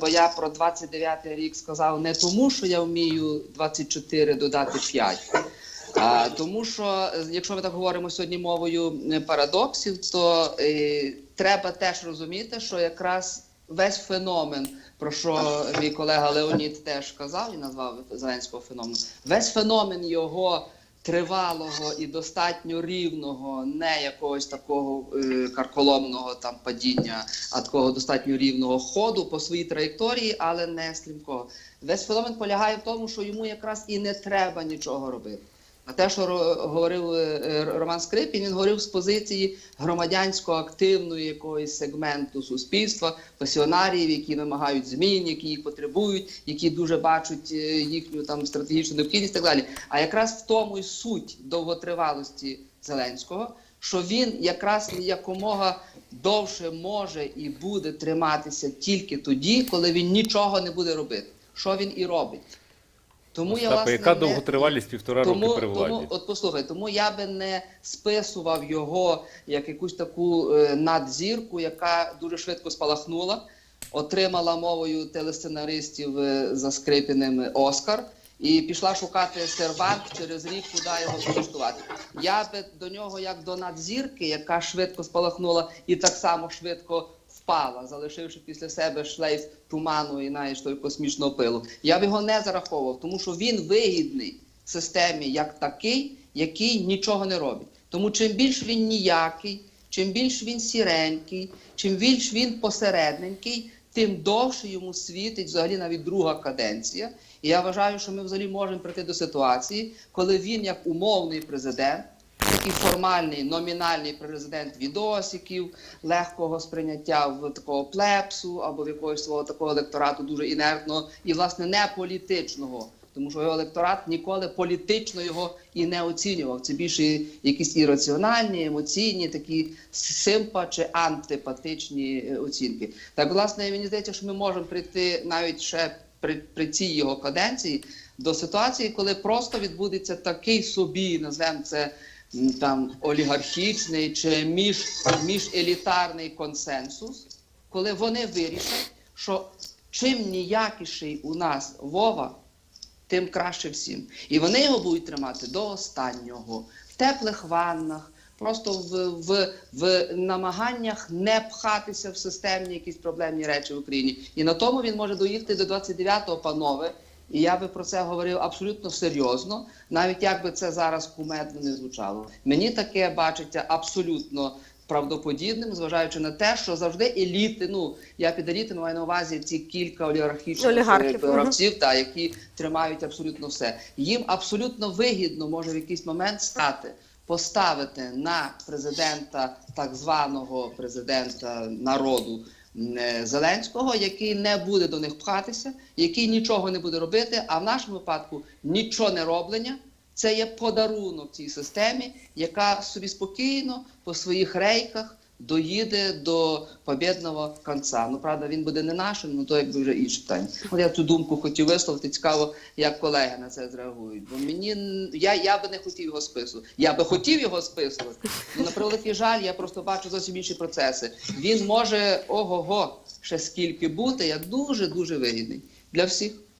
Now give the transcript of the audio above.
Бо я про 29 рік сказав не тому, що я вмію 24 додати 5, а тому, що якщо ми так говоримо сьогодні мовою е, парадоксів, то е, треба теж розуміти, що якраз весь феномен, про що мій колега Леонід теж казав і назвав Зеленського феноменом, весь феномен його тривалого і достатньо рівного, не якогось такого е, карколомного там падіння, а такого достатньо рівного ходу по своїй траєкторії, але не стрімкого. Весь феномен полягає в тому, що йому якраз і не треба нічого робити. А те, що говорив е, е, Роман Скрипін, він говорив з позиції громадянсько-активної якогось сегменту суспільства, пасіонаріїв, які вимагають змін, які їх потребують, які дуже бачать е, їхню там стратегічну необхідність, і так далі. А якраз в тому й суть довготривалості Зеленського, що він якраз якомога довше може і буде триматися тільки тоді, коли він нічого не буде робити. Що він і робить. Тому я Остапе, власне яка не- довготривалість півтора тому, роки при владі? тому, от послухай, тому я би не списував його як якусь таку е, надзірку, яка дуже швидко спалахнула, отримала мовою телесценаристів е, за Скрипіним Оскар. І пішла шукати сервант через рік, куди його влаштувати. Я би до нього як до надзірки, яка швидко спалахнула і так само швидко впала, залишивши після себе шлейф туману і знаєш, той космічного пилу. Я б його не зараховував, тому що він вигідний системі як такий, який нічого не робить. Тому чим більш він ніякий, чим більш він сіренький, чим більш він посередненький, тим довше йому світить взагалі навіть друга каденція. І я вважаю, що ми взагалі можемо прийти до ситуації, коли він, як умовний президент, такий формальний номінальний президент відосиків, легкого сприйняття в такого плепсу або в якогось свого такого електорату дуже інертного і власне не політичного. Тому що його електорат ніколи політично його і не оцінював. Це більше якісь ірраціональні, емоційні, такі симпа чи антипатичні е, оцінки. Так, власне, мені здається, що ми можемо прийти навіть ще при, при цій його каденції до ситуації, коли просто відбудеться такий собі, назвемо це там олігархічний чи між, міжелітарний консенсус, коли вони вирішать, що чим ніякіший у нас Вова, тим краще всім. І вони його будуть тримати до останнього, в теплих ваннах, просто в, в, в намаганнях не пхатися в системні якісь проблемні речі в Україні. І на тому він може доїхати до 29-го, панове. І я би про це говорив абсолютно серйозно, навіть як би це зараз кумедно не звучало. Мені таке бачиться абсолютно правдоподібним, зважаючи на те, що завжди еліти, ну я під елітами маю на увазі ці кілька олігархічних гравців, та які тримають абсолютно все. Їм абсолютно вигідно може в якийсь момент стати поставити на президента так званого президента народу Зеленського, який не буде до них пхатися, який нічого не буде робити. А в нашому випадку нічого не роблення. Це є подарунок цій системі, яка собі спокійно по своїх рейках доїде до побєдного кінця. Ну правда, він буде не нашим, ну то якби вже інше питання. От я цю думку хотів висловити. Цікаво, як колеги на це зреагують. Бо мені я, я би не хотів його спису. Я би хотів його списувати. Ну на превеликий жаль, я просто бачу зовсім інші процеси. Він може ого-го ще скільки бути, як дуже дуже вигідний для всіх.